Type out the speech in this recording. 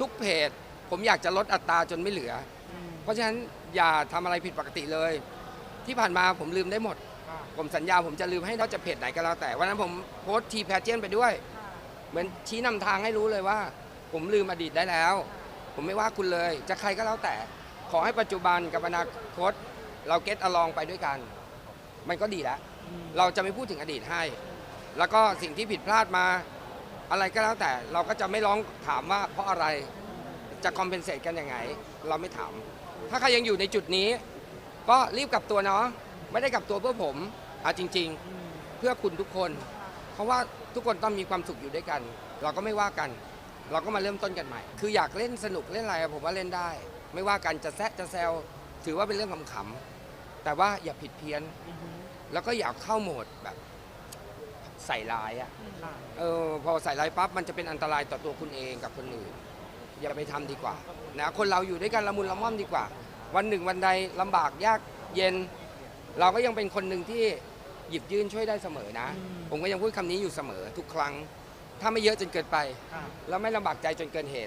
ทุกเพจ ผมอยากจะลดอัตราจนไม่เหลือ เพราะฉะนั้นอย่าทำอะไรผิดปกติเลย ที่ผ่านมาผมลืมได้หมด ผมสัญญาผมจะลืมให้เราจะเพจไหนก็แล้วแต่วันนั้นผมโพสต์ทีแพเจนไปด้วย เหมือนชี้นำทางให้รู้เลยว่า ผมลืมอดีตได้แล้ว ผมไม่ว่าคุณเลย จะใครก็แล้วแต่ ขอให้ปัจจุบันกับอนาคต เราเก็ตอลองไปด้วยกัน มันก็ดีแล้ว เราจะไม่พูดถึงอดีตให้ แล้วก็สิ่งที่ผิดพลาดมา อะไรก็แล้วแต่เราก็จะไม่ร้องถามว่าเพราะอะไรจะคอมเพนเซตกันยังไง เราไม่ถาม ถ้าใครยังอยู่ในจุดนี้ ก็รีบกลับตัวเนาะไม่ได้กลับตัวเพื่อผมเอาจริง ๆ เพื่อคุณทุกคน เพราะว่าทุกคนต้องมีความสุขอยู่ด้วยกัน เราก็ไม่ว่ากัน เราก็มาเริ่มต้นกันใหม่ คืออยากเล่นสนุกเล่นอะไรผมว่าเล่นได้ ไม่ว่ากันจะแซะจะแซวถือว่าเป็นเรื่องขำๆแต่ว่าอย่าผิดเพี้ยน แล้วก็อย่าเข้าโหมดแบบ ใส่ร้ายอะเออพอใส่ร้ายปั๊บมันจะเป็นอันตรายต่อตัวคุณเองกับคนอื่น อย่าไปทำดีกว่านะคนเราอยู่ด้วยกันละมุนละม่อมดีกว่า วันหนึ่งวันใดลำบากยากเย็น เราก็ยังเป็นคนหนึ่งที่หยิบยื่นช่วยได้เสมอนะ ผมก็ยังพูดคำนี้อยู่เสมอทุกครั้ง ถ้าไม่เยอะจนเกินไป แล้วไม่ลำบากใจจนเกินเหตุ